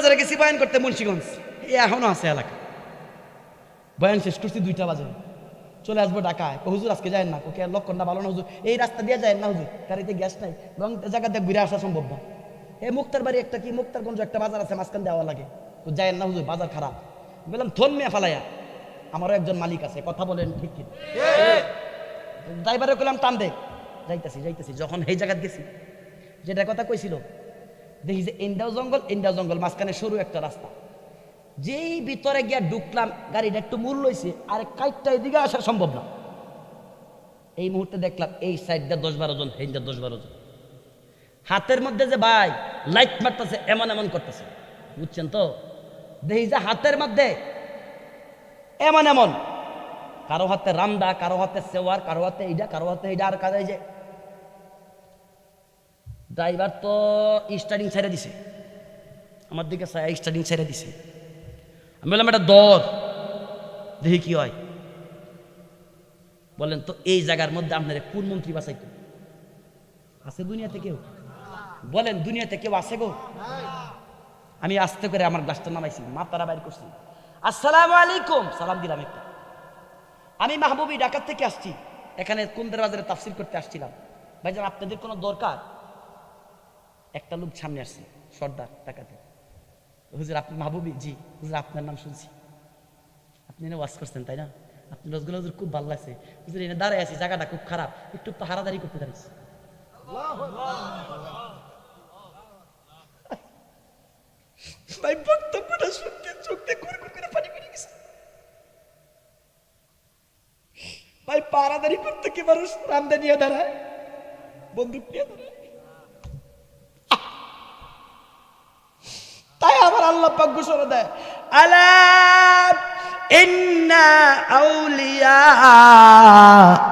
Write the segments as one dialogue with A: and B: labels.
A: বাজারে গেছি, বয়ান করতে মুন্সিগঞ্জ। এখনও আছে এলাকা। বয়ান শেষ করছি দুইটা বাজে। চলে আসব ঢাকায়। হুজুর, আজকে যায় না? ওকে লক্ষণটা ভালো না, হুজুর? এই রাস্তা দিয়ে যায় না, হুজুর? গাড়িতে গ্যাস নাই। এবং জায়গা দিয়ে ঘুরে আসা সম্ভব না। এই মুক্তার বাড়ি একটা কি? মুক্তারগঞ্জ একটা বাজার আছে, মাঝখান দেওয়া লাগে। তো যায় না, হুজুর, বাজার খারাপ। বললাম, থন মেয়ে ফালাইয়া। আমারও একজন মালিক আছে, কথা বলেন ঠিক কি ড্রাইভারে কইলাম, টান দে। যাইতাছি যাইতাছি, যখন এই জায়গায় গেছি। যেটা কথা কইছিল দেখি যে ইন্ডাও জঙ্গল ইন্ডাও জঙ্গল, মাঝখানে সরু একটা রাস্তা। যেই ভিতরে গিয়া ঢুকলাম, গাড়িটা একটু মূল লইছে, আর কাইটটা এদিকে আসা সম্ভব না। এই মুহূর্তে দেখলাম এই সাইডটা দশ বারো জন এইটা দশ বারো জন। হাতের মধ্যে যে ভাই, লাইট মারতেছে, এমন এমন করতেছে। বুঝছেন তো? দেখি যে হাতের মধ্যে এমন এমন। কারও হাতে রামদা, কারও হাতে সেওয়ার, কারও হাতে এইটা কারও হাতে এইটা আর কাজে যে ড্রাইভার তো স্টার্টিং ছেড়ে দিছে। আমার দিকে স্টার্টিং ছেড়ে দিছে। আমি বললাম, এটা দর। দেখি কি হয়। বলেন তো এই জায়গার মধ্যে আপনার কোন মন্ত্রী বাসাইতো আছে দুনিয়াতে কেউ? বলেন, দুনিয়াতে কেউ আছে গো? আমি আস্তে করে আমার গ্লাসটা নামাইছি মাতারা বাইর করছি। আসসালামু আলাইকুম। সালাম দিলাম একটা। আমি মাহবুবি ঢাকার থেকে আসছি। এখানে কুন্দের বাজারে তাফসিল করতে আসছিলাম। ভাইজান, আপনাদের কোনো দরকার? একটা লোক সামনে আসছে, সর্দার টাকাতে হুজুর, আপনি মাহবুবি? জি। হুজুর, আপনার নাম শুনছি। আপনি এনে ওয়াশ করছেন, তাই না? আপনি রসগুলো হুজুর খুব ভালো লাগছে। হুজুর, এনে দাঁড়ায় আছি, জায়গাটা খুব খারাপ। একটু তো হারাদারি করতে দাঁড়িয়েছি। ভাই পারাদারি করতে কি মানুষ রামদা নিয়ে দাঁড়ায়? বন্দুক নিয়ে দাঁড়ায় তাই আমার আল্লাহ পাক ঘোষণা দেয়, আলা ইন্না আউলিয়া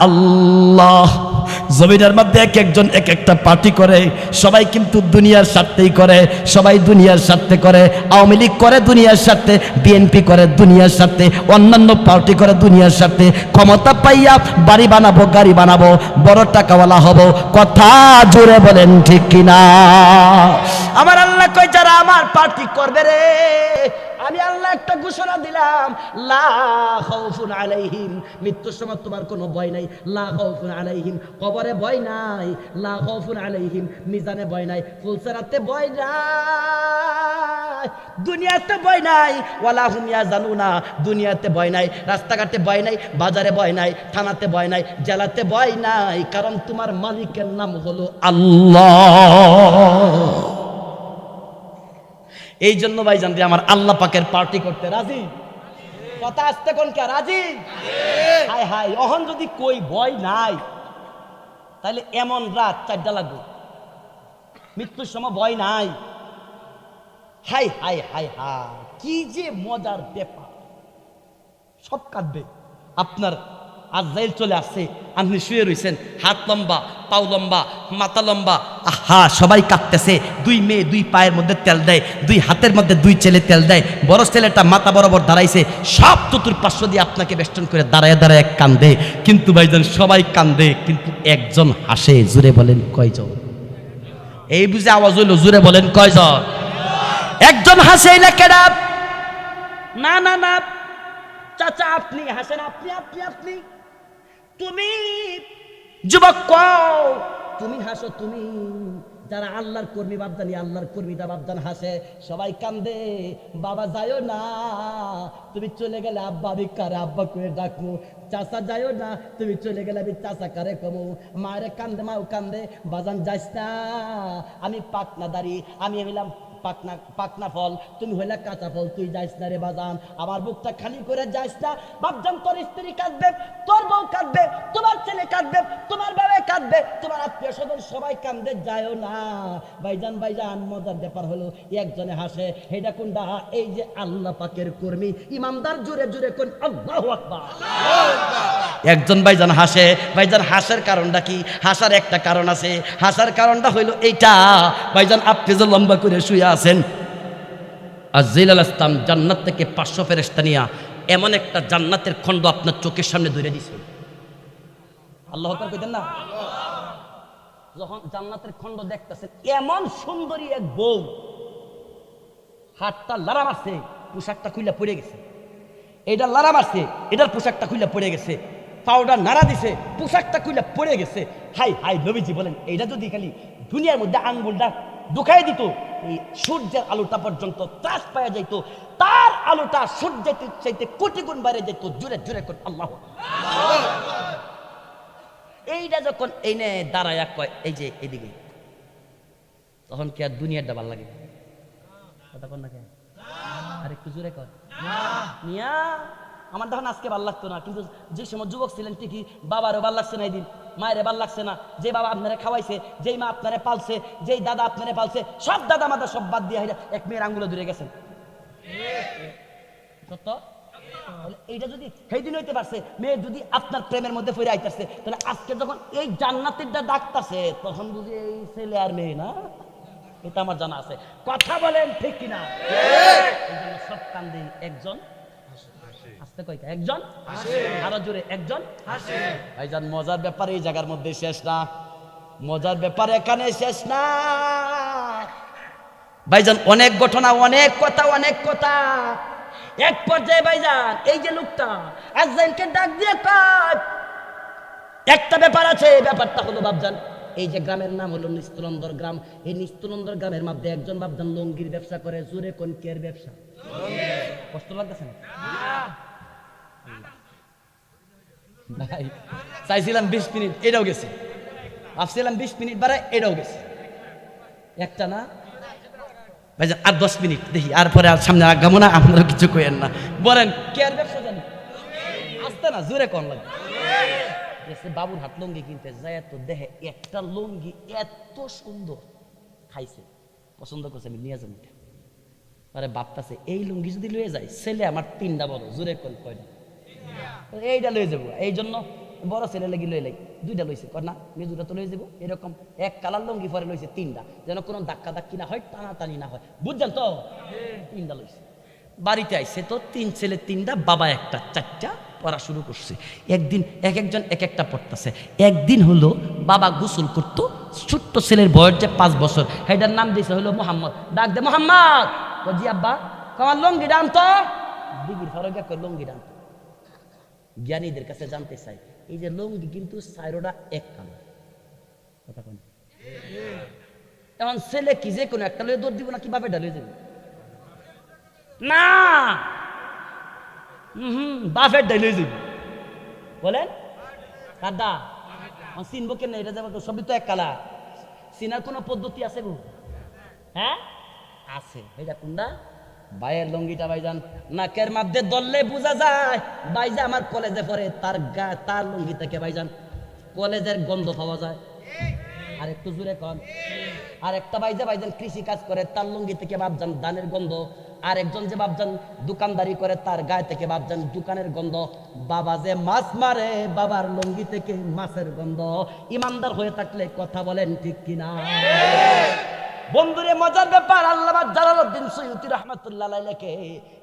A: আল্লাহ। জমিনের মধ্যে এক একজন এক একটা পার্টি করে, সবাই কিন্তু দুনিয়ার স্বার্থেই করে, সবাই দুনিয়ার স্বার্থে করে, আওয়ামী লীগ করে দুনিয়ার স্বার্থে, বিএনপি করে দুনিয়ার স্বার্থে, অন্যান্য পার্টি করে দুনিয়ার স্বার্থে, ক্ষমতা পাইয়া বাড়ি বানাবো, গাড়ি বানাবো, বড় টাকাওয়ালা হব, কথা জোরে বলেন ঠিক কিনা? আমার আল্লাহ কই যারা আমার পার্টি করবে রে আমি আল্লাহ একটা ঘোষণা দিলাম লা খাউফুন আলাইহিম মৃত্যুর সময় তোমার কোনো ভয় নাই লা খাউফুন আলাইহিম কবরে ভয় নাই লা খাউফুন আলাইহিম মিজানে ভয় নাই ফুলসরাতে ভয় নাই দুনিয়াতে ভয় নাই ওয়ালা হুম ইয়াজানুনা দুনিয়াতে ভয় নাই রাস্তাঘাটে ভয় নাই বাজারে ভয় নাই থানাতে ভয় নাই জেলাতে ভয় নাই কারণ তোমার মালিকের নাম হলো আল্লাহ এই জন্য ভাই জানতে আমার আল্লাহ পাকের পার্টি করতে রাজি? কথা আসতে কোন কে? রাজি? হাই হাই অহন যদি কই ভয় নাই তাহলে এমন রাত চারটা লাগবে। মৃত্যুর সময় ভয় নাই। হাই হাই হাই হাই কি যে মজার ব্যাপার। সব কাঁদবে আপনার আজাইল চলে আসছে। আপনি শুয়ে রয়েছেন হাত লম্বা, পাও লম্বা, মাথা লম্বা। আহা, সবাই কাঁদতেছে। দুই মেয়ে দুই পায়ের মধ্যে তেল দেয়, দুই হাতের মধ্যে দুই ছেলে তেল দেয়। বড় ছেলেটা মাথা বরাবর দাঁড়াইছে। সব চতুর পার্শ্ব দিয়ে আপনাকে বেষ্টন করে দাঁড়ায় দাঁড়ায় কান্দে। কিন্তু ভাইজন, সবাই কান্দে, কিন্তু একজন হাসে, জুড়ে বলেন, কয়জন? এই বুঝে আওয়াজ হইল, জুড়ে বলেন, কয়জন? একজন হাসে না কেডা না না না। চাচা, আপনি হাসেন, আপনি আপনি আপনি। তুমি যুবক কও। তুমি হাসো তুমি। যারা আল্লাহর কর্মী বাবদানি আল্লাহর কর্মীরা বাবদান হাসে সবাই কান্দে বাবা যায়ও না। তুমি চলে গেলে আব্বা আমি কারে আব্বা করে ডাকবো? চাচা যায়ও না তুমি চলে গেলে আমি চাচা কারে কমো? মায়ের কান্দে মাও কান্দে বাজান যাইস না। আমি পাকনা দাঁড়ি আমি এলাম পাকনা পাকনা ফল, তুমি হইলে কাঁচা ফল, তুই যাইস না রে বাজান। আমার বুকটা খালি করে যাইস না। বাপজান, তোর স্ত্রী কাঁদবে, তোর বউ কাঁদবে, তোমার ছেলে কাঁদবে, তোমার বাবা কাঁদবে, তোমার আত্মীয় স্বজন সবাই কান্দে যায়ও না। ভাইজান ভাইজান, মজার ব্যাপার হলো, একজনে হাসে, হেডা কোনটা এই যে আল্লাহ পাকের কর্মী, ইমামদার জুড়ে জুড়ে কোন আল্লাহ আকবার। একজন ভাইজান হাসে, ভাইজান হাসার কারণটা কি? হাসার একটা কারণ আছে। হাসার কারণটা হইল এইটা, ভাইজান আপনি যে লম্বা করে শুয়ে আছেন, আর জিলাল ইসলাম জান্নাত থেকে পাঁচশো ফেরেস্তা নিয়া এমন একটা জান্নাতের খণ্ড আপনার চোখের সামনে ধরে দিছে। আল্লাহ কইতেন না? যখন জান্নাতের খণ্ড দেখতেছেন, এমন সুন্দরী এক বউ, হাতটা লারা মারছে, পোশাকটা খুলে পড়ে গেছে। এইটা লারা মারছে এটার পোশাকটা খুলে পড়ে গেছে। পাউডার নাড়া দিছে, পোশাকটা খুলে পড়ে গেছে। হাই হাই, নবীজি বলেন এইটা যদি খালি দুনিয়ার মধ্যে আঙ্গুলটা ঢুকাই দিত, এই সূর্যের আলোটা পর্যন্ত ত্রাস পাওয়া যাইতো, তার আলোটা সূর্যের চাইতে কোটি গুণ বাইরে যেত জোরে জোরে করে আল্লাহ এইটা যখন এনে দাঁড়ায় কয়, এই যে এদিকে তখন কি আর দুনিয়াটা ভালো লাগে? কথা কন না কেন? আর একটু জোরে কর মিয়া আমার তখন আজকে ভালো লাগতো না কিন্তু যে সময় যুবক ছিলেন ঠিকই বাবারও ভালো লাগছে না এই দিন মায়ের ভালো লাগছে না। যে বাবা আপনারা খাওয়াইছে যেই মা আপনারা পালছে যেই দাদা আপনারা পালছে সব দাদা মাদা সব বাদ দিয়ে এক মেয়ের আঙ্গুলে দূরে গেছেন। সত্য? এইটা যদি সেই দিন হইতে পারছে মেয়ে যদি আপনার প্রেমের মধ্যে ফিরে আইতেছে তাহলে আজকে যখন এই জান্নাতেরটা ডাকতাছে তখন বুঝি এই ছেলে আর মেয়ে না? এটা আমার জানা আছে। কথা বলেন ঠিক কিনা? সব কান্দে একজন কয়টা একজন? আরও জোরে একজন? ভাইজান মজার ব্যাপার এই জায়গার মধ্যে শেষ না। মজার ব্যাপার এখানে শেষ না। ভাইজান অনেক ঘটনা অনেক কথা অনেক কথা। এক পর্যায়ে ভাইজান এই যে লোকটা আজকে ডাক দিয়ে একটা ব্যাপার আছে ব্যাপারটা হলো বাবজান এই যে গ্রামের নাম হলো নিস্তলন্দর গ্রাম। এই নিস্তলন্দর গ্রামের মধ্যে একজন বাবজান লঙ্গির ব্যবসা করে জোরে কোন কের ব্যবসা কষ্ট লাগতেছে না। ভাই চাইছিলাম বিশ মিনিট, এটাও গেছে। ভাবছিলাম বিশ মিনিট বাড়ায় এটাও গেছে। একটা না? ভাইজান, আর দশ মিনিট, দেখি, আর পরে আর সামনে আগামো না আপনারা কিছু কইেন না। বলেন, কে আর ব্যবসা জানি? আসতে না, জোরে কম লাগে। এসে বাবুর হাত লুঙ্গি কিনতে, যায় তো দেখে একটা লুঙ্গি এত সুন্দর। খাইছে, পছন্দ করছে, আমি নিয়ে যাব। আরে বাপটাছে এই লুঙ্গি যদি লয়ে যায়, ছেলে আমার তিনটা বড়, জোরে কোন কয়টা এইটা লয়ে যাব। এই জন্য বড় ছেলে লেগে লয়ে লাই। দুইটা লইছে, কর না? মেজুটা তো লয়ে যাব। এরকম এক কালার লুঙ্গি পরে লইছে তিনটা। যেন কোনো ধাক্কা ধাক্কি না হয় টানা টানি না হয়। বুঝছেন তো? তিনটা লইছে। বাড়িতে আইসে তো তিন ছেলে, তিনটা, বাবা একটা, চারটা পড়া শুরু করছে। একদিন এক একজন এক একটা পড়তেছে। একদিন হলো বাবা গোসল করতো, ছোট্ট ছেলের বয়স যে পাঁচ বছর। হেটার নাম দিয়েছে হলো মোহাম্মদ। ডাক দে মোহাম্মদ। ও জি আব্বা কমার লঙ্গি ডান তো দিদির ফরকে কই লঙ্গি ডান তো জ্ঞানীদের কাছে জানতে চাই, এই যে লঙ্গি কিন্তু সাইরোটা এক কালার। কথা কোন এখন ছেলে কি যে কোনো একটা লয়ে দৌড় দিব না, কীভাবে ডালে যাবে না! হুম যাবে বলেন? দাদা চিনবো কেন এটা যাব সবই তো এক কালার। চিনার কোনো পদ্ধতি আছে গো? হ্যাঁ? আছে। এটা কোনটা? বাইয়ের লঙ্গিটা ভাইজান নাকের মধ্যে দললে বোঝা যায়, ভাইজা আমার কলেজে পড়ে, তার গা, তার লুঙ্গি থেকে ভাইজান কলেজের গন্ধ পাওয়া যায়। আর একটু জুড়ে কন। আর একটা ভাইজা ভাইজান কৃষি কাজ করে, তার লুঙ্গি থেকে ভাবজান ধানের গন্ধ। আর একজন যে ভাবজান দোকানদারি করে, তার গায়ে থেকে ভাবজান দোকানের গন্ধ। বাবা যে মাছ মারে, বাবার লুঙ্গি থেকে মাছের গন্ধ। ইমানদার হয়ে থাকলে কথা বলেন ঠিক কিনা? বন্ধুরে, মজার ব্যাপার আল্লাহ জালালউদ্দিন সৈয়দি রহমাতুল্লাহ লেখে,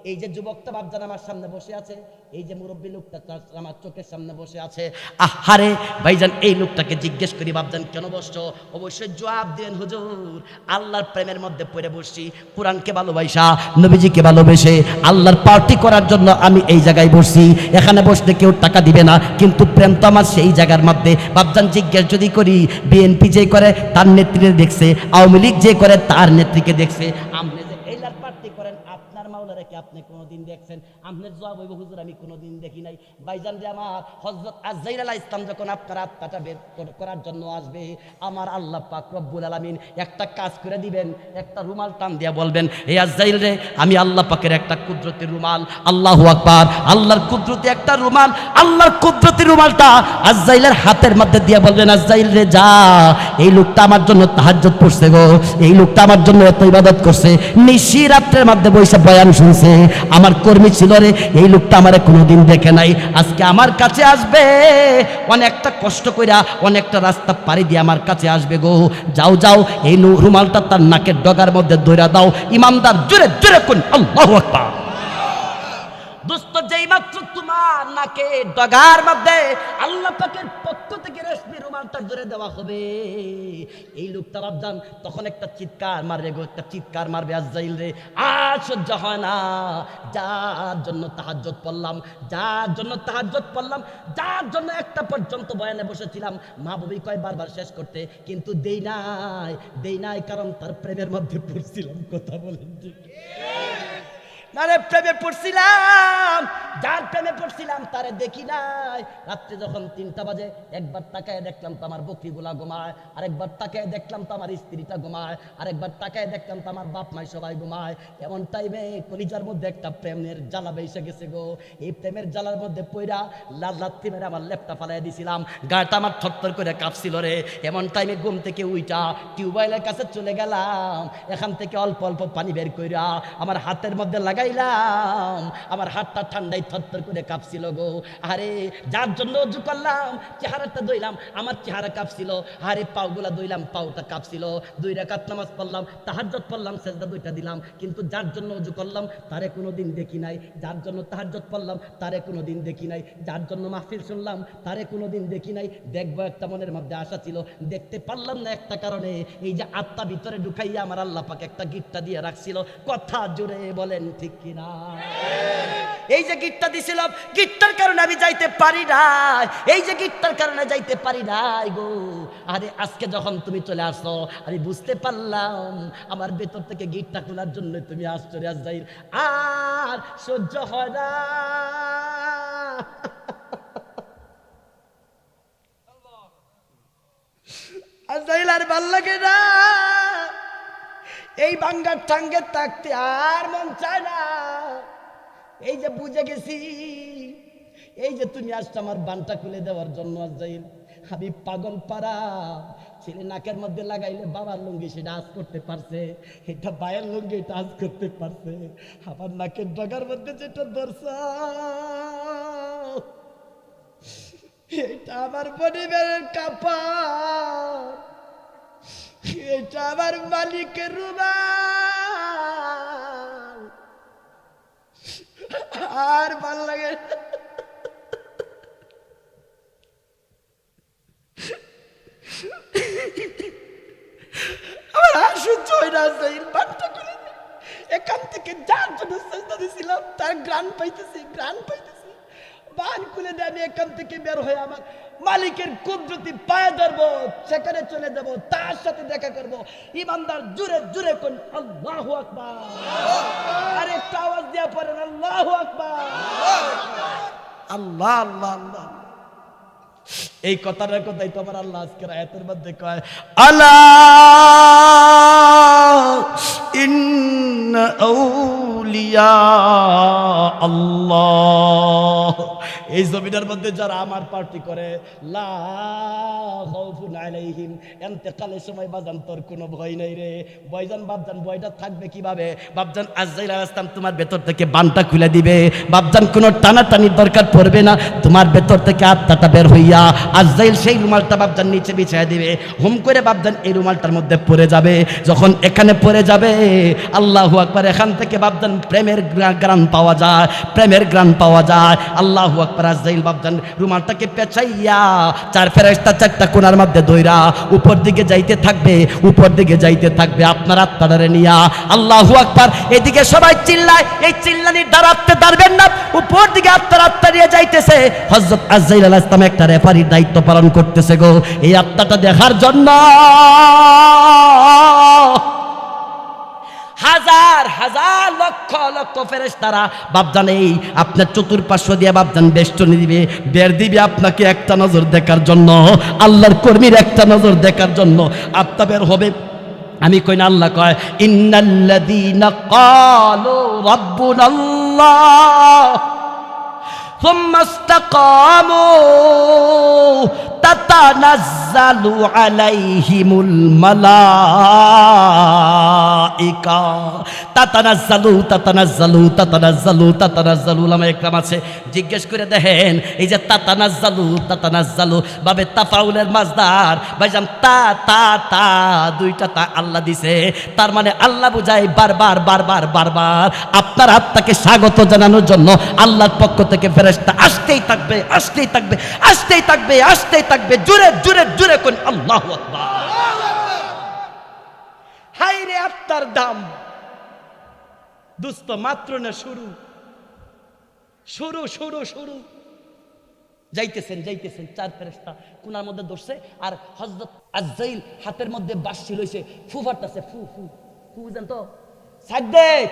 A: এই যে যুবকটা বাপজান আমার সামনে বসে আছে, এই যে মুরব্বী লোকটা আমার চোখের সামনে বসে আছে, আহারে, ভাইজান, এই লোকটাকে জিজ্ঞেস করি, বাপজান, কেন বসছো? অবশ্যই জবাব দেন, হুজুর, আল্লাহর প্রেমের মধ্যে পড়ে বসছি, কোরআনকে ভালোবাসা, নবীজিকে ভালোবেসে, আল্লাহর পার্টি করার জন্য আমি এই জায়গায় বসছি, এখানে বসতে কেউ টাকা দিবে না, কিন্তু প্রেম তো আমার সেই জায়গার মধ্যে। বাপজান, জিজ্ঞেস যদি করি, বিএনপি যে করে, তার নেত্রীকে দেখছে, আওয়ামী লীগ যে করে তার নেত্রীকে দেখছে। আপনি যে এইলার প্রার্থী করেন, আপনার মাওলারে কি আপনি কোনোদিন দেখছেন? আপনার জবাব হইব, হুজুর, আমি কোনোদিন দেখি নাই। ভাইজান যে আমার হজরত আজাইর আলাহ ইসলাম যখন আপনার আত্মাটা বের করার জন্য আসবে, আমার আল্লাহ পাক রব্বুল আলামিন একটা কাজ করে দিবেন, একটা রুমাল টান দিয়া বলবেন এই আজাইল রে, আমি আল্লাহ পাকের একটা কুদরতি রুমাল, আল্লাহু আকবার। আল্লাহর কুদরতি একটা রুমাল, আল্লাহর কুদরতি রুমালটা আজাইলের হাতের মধ্যে দিয়ে বলবেন, আজাইল রে, যা, এই লোকটা আমার জন্য তাহাজ্জুদ পড়ছে গো, এই লোকটা আমার জন্য এত ইবাদত করছে। নিশি রাত্রের মধ্যে বৈশা বয়ান শুনছে, আমার কর্মী ছিল রে এই লোকটা আমারে কোনোদিন দেখে নাই। আজকে আমার কাছে আসবে। অনেকটা কষ্ট কইরা অনেকটা রাস্তা পাড়ি দিয়ে আমার কাছে আসবে গো। যাও যাও, এই রুমালটা তার নাকের ডগার মধ্যে ধইরা দাও। ইমামদার জোরে জোরে কোন আল্লাহ দোস্ত যেই মাত্র তোমার নাকে ডগার মধ্যে আল্লাহ পাকের পক্ষ রেশমি ধরে দেওয়া হবে। এই লোকটা বাবজান তখন একটা চিৎকার মারবে গো, একটা চিৎকার মারবে আজাইল রে। আর সহ্য হয় না। যার জন্য তাহাজ্জত পড়লাম, যার জন্য তাহাজ্জত পড়লাম, যার জন্য একটা পর্যন্ত বয়ানে বসেছিলাম। মা ববি কয়, বারবার শেষ করতে, কিন্তু দেই নাই দেই নাই, কারণ তার প্রেমের মধ্যে পড়ছিলাম, কথা বলেন ঠিক। নারে প্রেমে পড়ছিলাম, যার প্রেমে পড়ছিলাম তারে দেখি নাই। রাত্রে যখন তিনটা বাজে, একবার তাকায় দেখলাম তো আমার বকরিগুলা ঘুমায়, আরেকবার তাকায় দেখলাম তো আমার স্ত্রীটা ঘুমায়, আরেকবার তাকায় দেখলাম তো আমার বাপ মাই সবাই ঘুমায়। এমন টাইমে কলিজার মধ্যে একটা প্রেমের জ্বালা বেসে গেছে গো। এই প্রেমের জ্বালার মধ্যে পইরা লাল লাত্তি মেরে আমার লেপটা ফালাই দিছিলাম। গাটা আমার থরথর করে কাঁপছিল রে। এমন টাইমে ঘুম থেকে উইটা টিউবওয়েলের কাছে চলে গেলাম। এখান থেকে অল্প অল্প পানি বের কইরা আমার হাতের মধ্যে লাগাইলাম আমার হাতটা ঠান্ডায় থরথর করে কাঁপছিল গো। আরে, যার জন্য অজু করলাম, চেহারাটা দইলাম আমার চেহারা কাঁপছিল। আরে, পাওগুলা দইলাম পাওটা কাঁপছিল। দুই রাকাত নামাজ পড়লাম তাহাজ্জত পড়লাম, সেজদা দুইটা দিলাম। কিন্তু যার জন্য অজু করলাম, তারে কোনোদিন দেখি নাই। যার জন্য তাহাজ্জত পড়লাম, তারে কোনোদিন দেখি নাই। যার জন্য মাহফিল শুনলাম, তারে কোনোদিন দেখি নাই। দেখব একটা মনের মধ্যে আশা ছিল। দেখতে পারলাম না একটা কারণে। এই যে আত্মা ভিতরে ঢুকাইয়া আমার আল্লাহ পাকে একটা গিটটা দিয়ে রাখছিল। কথা জুড়ে বলেন ঠিক কিনা। এই যে গিটটা দিছিল গিটটার কারণে আমি যাইতে পারি নাই। এই যে গিটটার কারণে যাইতে পারি নাই গো। আরে, আজকে যখন তুমি চলে আসো, আমি বুঝতে পারলাম, আমার ভেতর থেকে গিটটা খোলার জন্য তুমি রে যাই আর সহ্য হয় না। আর ভালো লাগে না। এই বাঙ্গার টাঙ্গে থাকতে আর মন চায় না। এই যে বুঝে গেছি, এই যে তুমি আসছো আমার বানটা খুলে দেওয়ার জন্য আজাইল। আমি পাগল পারা ছেলে নাকের মধ্যে লাগাইলে বাবার লুঙ্গি সেটা আজ করতে পারছে, এটা বায়ের লুঙ্গি এটা আজ করতে পারছে। আমার নাকের ডগার মধ্যে যেটা দর্শা এটা আমার পরিবারের কাপড়। মালিকের আর ভালো লাগে এখান থেকে যার জন্য চেষ্টা দিয়েছিলাম তার গ্রান পাইতেছি গ্রান পাইতেছি। বান খুলে দিয়ে, আমি এখান থেকে বের হয়ে আমার মালিকের কুদরতি পায়ে ধরবো, সেখানে চলে যাব, তার সাথে দেখা করব। ইমানদার জুড়ে জুড়ে কোন আল্লাহু আকবার। আর একটা আওয়াজ দেওয়া পড়েন, আল্লাহু আকবার। আল্লাহ আল্লাহ আল্লাহ। এই কথাটার কথাই তো আমার আল্লাহ আজকের আয়াতের মধ্যে কয়, আলা ইন্না আউলিয়া আল্লাহ। এই জমিটার মধ্যে যারা আমার পার্টি করে লা আলাইহিম এন্তেকালের সময় বাজান, তোর কোনো ভয় নাই রে। বয়জান, বাপজান ভয়টা থাকবে কীভাবে? বাপজান আজাইল আলাইহিস তোমার ভেতর থেকে বানটা খুলে দিবে। বাপজান, কোনো টানাটানির দরকার পড়বে না। তোমার ভেতর থেকে আত্মাটা বের হইয়া আজাইল সেই রুমালটা বাপজান নিচে বিছিয়ে দিবে। হুম করে বাপজান এই রুমালটার মধ্যে পড়ে যাবে। যখন এখানে পড়ে যাবে, আল্লাহ আকবার, এখান থেকে বাপজান প্রেমের গ্রা- গ্রান পাওয়া যায়, প্রেমের গ্রান পাওয়া যায়। আল্লাহ আকবার আজাইল বাপজান রুমালটাকে পেঁচাইয়া চার ফেরেস্তা চারটা কোনার মধ্যে দইরা উপর দিকে যাইতে থাকবে, উপর দিকে যাইতে থাকবে, আপনার আত্মারে নিয়া। আল্লাহু আকবার, এদিকে সবাই চিল্লায়, এই চিল্লানির দ্বারা পারবেন না, উপর দিকে আত্মার আত্মা নিয়ে যাইতেছে। হজরত আজাইল আলাহ ইসলাম একটা রেফারির দায়িত্ব পালন করতেছে গো, এই আত্মাটা দেখার জন্য। হাজার হাজার লক্ষ লক্ষ ফেরেস তারা বাপজান এই আপনার চতুর্পার্শ্ব দিয়ে বাপজান বেষ্টনী দিবে বের দিবে আপনাকে একটা নজর দেখার জন্য, আল্লাহর কর্মীর একটা নজর দেখার জন্য। আত্মা বের হবে। আমি কই না, আল্লাহ কয়, ইন্নাল্লাযীনা ক্বালু রাব্বুনাল্লাহ। ثم استقاموا تتنزل عليهم الملائكة তাতানাজ্জালু তাতানাজ্জালু তাতানাজ্জালু তাতানাজ্জালু লামা একরাম আছে জিজ্ঞেস করে দেখেন এই যে তাতানাজ্জালু তাতানাজ্জালু বাবে তাফাউলের মাজদার ভাইজান তা তা তা দুইটা তা আল্লাহ দিছে তার মানে আল্লাহ বুঝায় বারবার বারবার বারবার আপনার আত্মাকে স্বাগত জানানোর জন্য আল্লাহর পক্ষ থেকে ফেরেশতা ফেরেস্তা আসতেই থাকবে আসতেই থাকবে আসতেই থাকবে আসতেই থাকবে, জোরে জোরে জোরে কোন আল্লাহ হাই রে আত্মার দাম। দুস্ত, মাত্র না শুরু। শুরু শুরু শুরু। যাইতেছেন যাইতেছেন, চার ফেরেস্তা কোনার মধ্যে ধরছে, আর হজরত আজাইল হাতের মধ্যে বাসি রয়েছে ফু ফু ফু ফু বুঝেন তো সাদ্দেক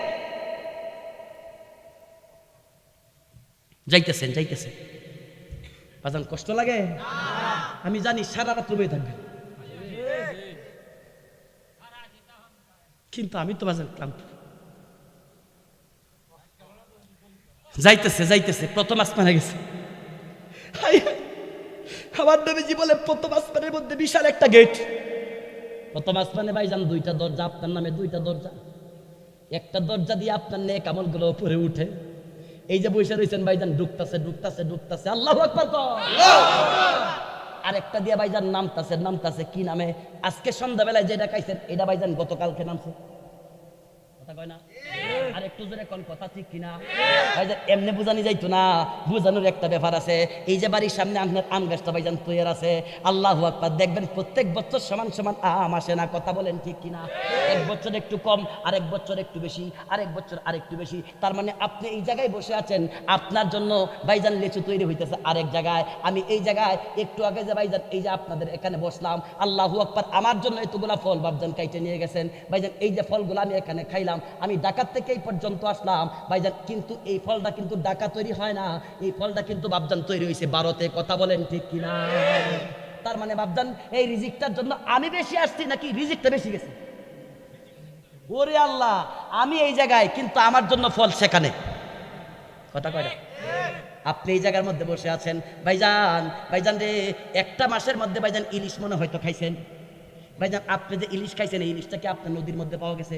A: যাইতেছেন যাইতেছেন। বাজান কষ্ট লাগে? আমি জানি সারা রাত রুমে থাকবেন। কিন্তু আমি তো বাজান ক্লান্ত। যাইতেছে যাইতেছে প্রথম আসমানে গেছে। আমার নবীজি বলে প্রথম আসমানের মধ্যে বিশাল একটা গেট। প্রথম আসমানে ভাইজান দুইটা দরজা আপনার নামে দুইটা দরজা। একটা দরজা দিয়ে আপনার নেক আমলগুলো উপরে উঠে। এই যে বসে রয়েছেন ভাইজান ডুকতাছে ডুকতাছে ডুকতাছে আল্লাহ আর একটা দিয়া ভাইজান নামতাছে নামতাছে কি নামে? আজকে সন্ধ্যাবেলায় যেটা খাইছেন, এটা ভাইজান গতকালকে নামছে। কথা কয় না? আর একটু জোরে কোন কথা ঠিক কিনা? এমনি বুঝানি যাইতো না, বুঝানোর একটা ব্যাপার আছে। এই যে বাড়ির সামনে আপনার আম গাছটা ভাইজান তৈরি আছে, আল্লাহ আকবার, দেখবেন প্রত্যেক বছর সমান সমান আম আসে না, কথা বলেন ঠিক কিনা? এক বছর একটু কম বছর একটু বেশি বছর বেশি। তার মানে আপনি এই জায়গায় বসে আছেন, আপনার জন্য ভাইজান লিচু তৈরি হইতেছে আরেক জায়গায়। আমি এই জায়গায় একটু আগে যে ভাইজান, এই যে আপনাদের এখানে বসলাম, আল্লাহু আকবার, আমার জন্য এতগুলা ফল বাবজান কাইটে নিয়ে গেছেন। ভাইজান, এই যে ফলগুলো আমি এখানে খাইলাম, আমি ডাকাত থেকে পর্যন্ত আসলাম। ভাইজান, কিন্তু এই ফলটা কিন্তু ডাকা তৈরি হয় না। এই ফলটা কিন্তু বাবজান তৈরি হয়েছে। ভারতে কথা বলেন ঠিক কিনা? তার মানে বাবজান এই রিজিকটার জন্য আমি বেশি আসছি নাকি রিজিকটা বেশি গেছে? ওরে আল্লাহ, আমি এই জায়গায়, কিন্তু আমার জন্য ফল সেখানে। কথা কয় আপনি এই জায়গার মধ্যে বসে আছেন। ভাইজান ভাইজান রে, একটা মাসের মধ্যে ভাইজান ইলিশ মনে হয়তো খাইছেন? ভাইজান, আপনি যে ইলিশ খাইছেন, এই ইলিশটা কি আপনার নদীর মধ্যে পাওয়া গেছে?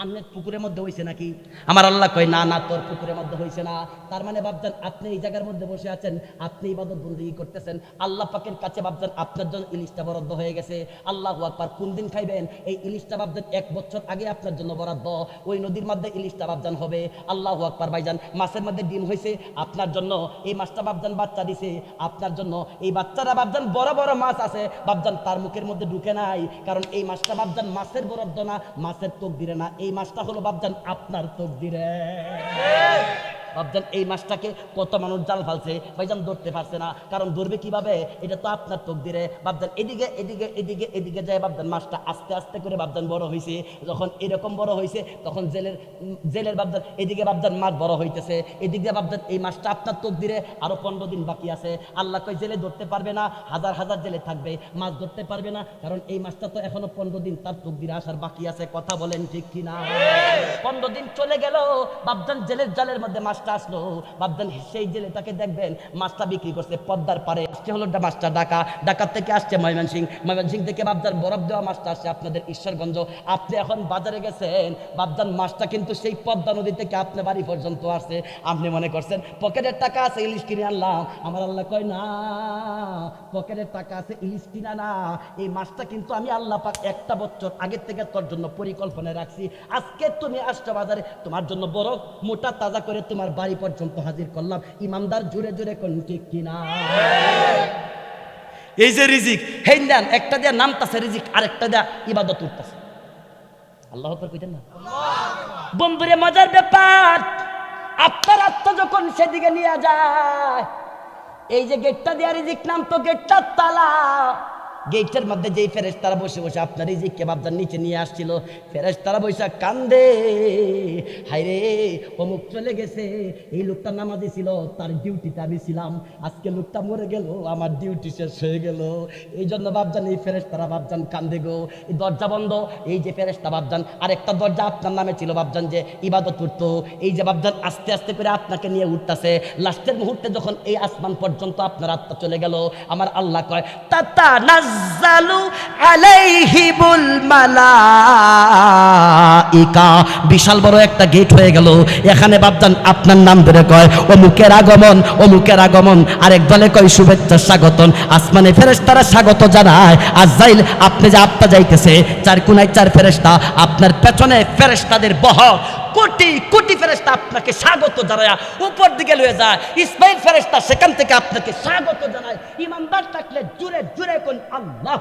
A: আপনার পুকুরের মধ্যে হয়েছে নাকি? আমার আল্লাহ কয়, না না, তোর পুকুরের মধ্যে হয়েছে না। তার মানে ভাবছেন আপনি এই জায়গার মধ্যে বসে আছেন, আপনি ইবাদত বন্দি করতেছেন। আল্লাহ পাকের কাছে ভাবছেন আপনার জন্য ইলিশটা বরাদ্দ হয়ে গেছে। আল্লাহ আকবার, কোন দিন খাইবেন? এই ইলিশটা ভাবছেন এক বছর আগে আপনার জন্য বরাদ্দ। ওই নদীর মধ্যে ইলিশটা ভাবজান হবে। আল্লাহ আকবার, ভাইজান, মাছের মধ্যে ডিম হয়েছে আপনার জন্য এই মাছটা ভাবজান বাচ্চা দিছে। আপনার জন্য এই বাচ্চারা ভাবজান বড় বড় মাছ আছে। ভাবজান তার মুখের মধ্যে ঢুকে নাই, কারণ এই মাছটা ভাবজান মাছের বরাদ্দ না, মাছের তোক দিলে না। এই মাসটা হলো ভাবজান আপনার তকদিরে। ভাবছেন এই মাছটাকে কত মানুষ জাল ফালছে, ভাইজান ধরতে পারছে না। কারণ ধরবে কীভাবে? এটা তো আপনার তোক দিলে ভাবছেন এদিকে এদিকে এদিকে এদিকে যায় ভাবছেন মাছটা আস্তে আস্তে করে ভাবছেন বড় হয়েছে যখন এরকম বড় হয়েছে তখন জেলের জেলের ভাবছেন এদিকে ভাবছেন মাছ বড় হইতেছে। এদিকে ভাবছেন এই মাছটা আপনার তোক দিলে আরও পনেরো দিন বাকি আছে। আল্লাহ কই জেলে ধরতে পারবে না, হাজার হাজার জেলে থাকবে। মাছ ধরতে পারবে না, কারণ এই মাছটা তো এখনও পনেরো দিন তার তোক দিলে আসার বাকি আছে। কথা বলেন ঠিক কিনা? পনেরো দিন চলে গেল বাবজান জেলের জালের মধ্যে মাছটা আসলো বাবজান সেই জেলেটাকে দেখবেন। মাছটা বিক্রি করছে পদ্মার পারে আসছে হলো মাছটা থেকে আসছে ময়মনসিং ময়মনসিং থেকে বাবজান বরফ দেওয়া মাছটা আসছে আপনাদের ঈশ্বরগঞ্জ। আপনি এখন বাজারে গেছেন বাবজান মাছটা কিন্তু সেই পদ্মা নদী থেকে বাড়ি পর্যন্ত আসছে। আপনি মনে করছেন, পকেটের টাকা আছে, ইলিশ কিনে আনলাম। আমার আল্লাহ কয়, না, পকেটের টাকা আছে, ইলিশ কিনা না। এই মাছটা কিন্তু আমি আল্লাহ পাক একটা বছর আগের থেকে তোর জন্য পরিকল্পনা রাখছি। আজকে তুমি আসছো বাজারে, তোমার জন্য বড় মোটা তাজা করে তোমার বাড়ি পর্যন্ত হাজির করলাম। ইমানদার জুড়ে জুড়ে কোন ঠিক কিনা? এই যে রিজিক, হেই দেন একটা দেয়া নামতাছে রিজিক, আরেকটা দেয়া ইবাদত উঠতেছে। আল্লাহ কইতেন না? বন্ধুরে, মজার ব্যাপার। আপনার আত্মা যখন সেদিকে নিয়ে যায়, এই যে গেটটা দেয়া রিজিক নাম তো গেটটা তালা গেটের মধ্যে যেই ফেরেশতারা বসে বসে আপনার রিজিক কেবাবদার নিচে নিয়ে আসছিল, ফেরেশতারা বসে কান্দে। হাইরে অমুক চলে গেছে, এই লোকটা নামাজি ছিল, তার ডিউটিতে আমি ছিলাম। আজকে লোকটা মরে গেল, আমার ডিউটি শেষ হয়ে গেল। এই জন্য বাবজান এই ফেরেশতারা বাবজান কান্দে গো। এই দরজা বন্ধ, এই যে ফেরেশতা বাবজান আরেকটা দরজা আপনার নামে ছিল বাবজান যে ইবাদত উঠতো এই যে বাবজান আস্তে আস্তে করে আপনাকে নিয়ে উঠতেছে। লাস্টের মুহূর্তে যখন এই আসমান পর্যন্ত আপনার আত্মা চলে গেল, আমার আল্লাহ কয়, তাতা নাজ্জালু আলাইহিমুল মালাইকা। বিশাল বড় একটা গেট হয়ে গেল। এখানে বাবজান আপনার নাম ধরে কয়, অমুকের আগমন অমুকের আগমন। আরেক দলে কয়, শুভেচ্ছা স্বাগতন আসমানে ফেরেশতারা স্বাগত জানায়। আজাইল আপনি যে আত্মা যাইতেছে, চার কোনায় চার ফেরেশতা, আপনার পেছনে ফেরেশতাদের বহ কোটি কোটি ফেরেস্তা আপনাকে স্বাগত জানায়, উপর দিকে লয়ে যায়। ইসমাইল ফেরেস্তা সেখান থেকে আপনাকে স্বাগত জানায়। ইমানদার থাকলে জুড়ে জুড়ে কোন আল্লাহ